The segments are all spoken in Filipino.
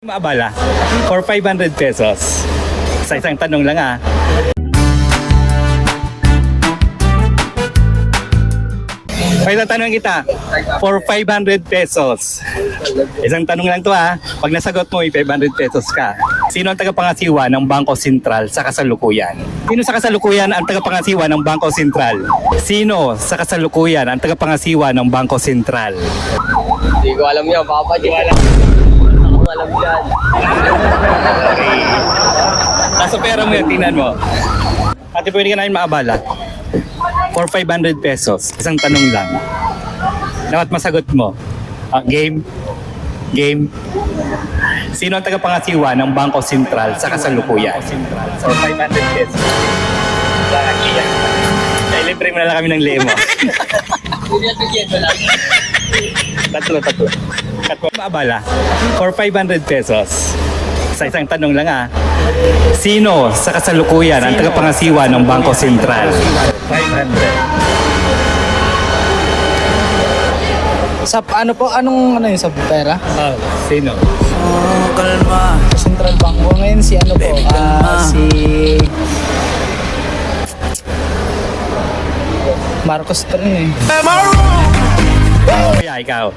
Maabala, for 500 pesos. Sa isang tanong lang ah. Pwede tanong kita, for 500 pesos. Isang tanong lang to ah. Pag nasagot mo, may 500 pesos ka. Sino ang tagapangasiwa ng Bangko Sentral sa kasalukuyan? Sino sa kasalukuyan ang tagapangasiwa ng Bangko Sentral? Sino sa kasalukuyan ang tagapangasiwa ng Bangko Sentral? Hindi ko alam yan, Papa. Hindi ko alam. Ako alam yan. Nasa pera mo yan, tingnan mo. Ate, pwede ka namin maabala. For 500 pesos, isang tanong lang. Dapat masagot mo. Ah, game? Game? Sino ang tagapangasiwa ng Bangko Sentral sa kasalukuyan? For 500 pesos. Yan. Dahil libre mo na lang kami ng lemo. Tatlo, tatlo. Maabala. For 500 pesos. Sa isang tanong lang ah. Sino sa kasalukuyan ang tagapangasiwa ng Bangko Sentral? 500. Sa ano po? Anong ano yun sa pera? Oh, sino? Sa Central Bank po ngayon si ano po? Ah, si Marcos pa rin eh. Kaya ikaw,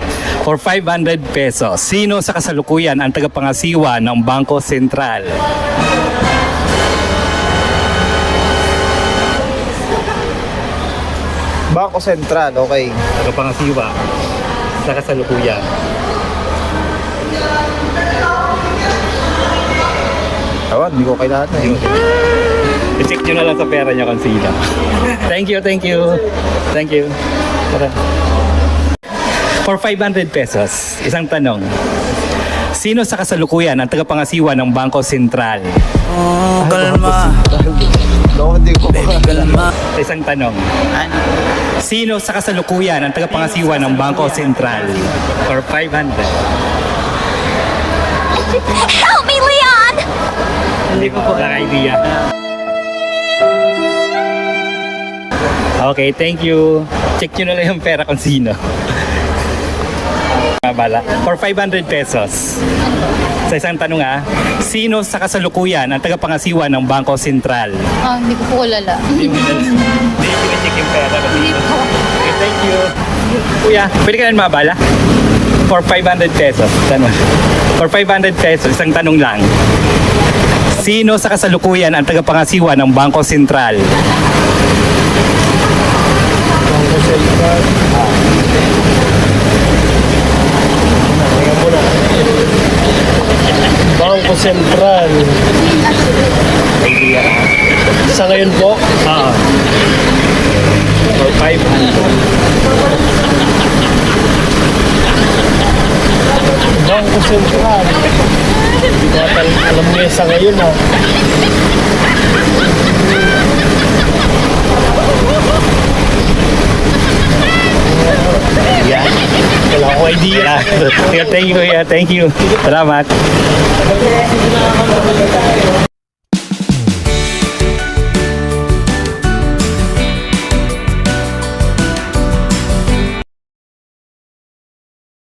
for 500 pesos, sino sa kasalukuyan ang tagapangasiwa ng Bangko Sentral? Bangko Sentral, okay. Tagapangasiwa sa kasalukuyan. Tawad, hindi ko kailangan na eh. I-check nyo na lang sa pera nyo kung sino. thank you, thank you. Thank you. Tara. For 500 pesos, isang tanong. Sino sa kasalukuyan ang tagapangasiwa ng Bangko Sentral? Oh, kalma. Baby, kalma. Isang tanong. Sino sa kasalukuyan ang tagapangasiwa ng Bangko Sentral? For 500. Help me, Leon! Hindi ko po lang idea. Okay, thank you. Check nyo na lang yung pera kung sino. Mabala. For 500 pesos. Sa isang tanong ah, sino sa kasalukuyan ang tagapangasiwa ng Bangko Sentral? Ah, hindi ko po kilala. Hindi ko na-check yung pera. Hindi po. Okay, thank you. Kuya, pwede ka na mabala? For 500 pesos. Tanong. For 500 pesos, isang tanong lang. Sino sa kasalukuyan ang tagapangasiwa ng Bangko Sentral? Bangko Sentral. Sa ngayon po, Oo. For 500. Bangko Sentral. Hindi ko alam yan sa ngayon ha. Yeah. thank you, yeah, thank you. Salamat.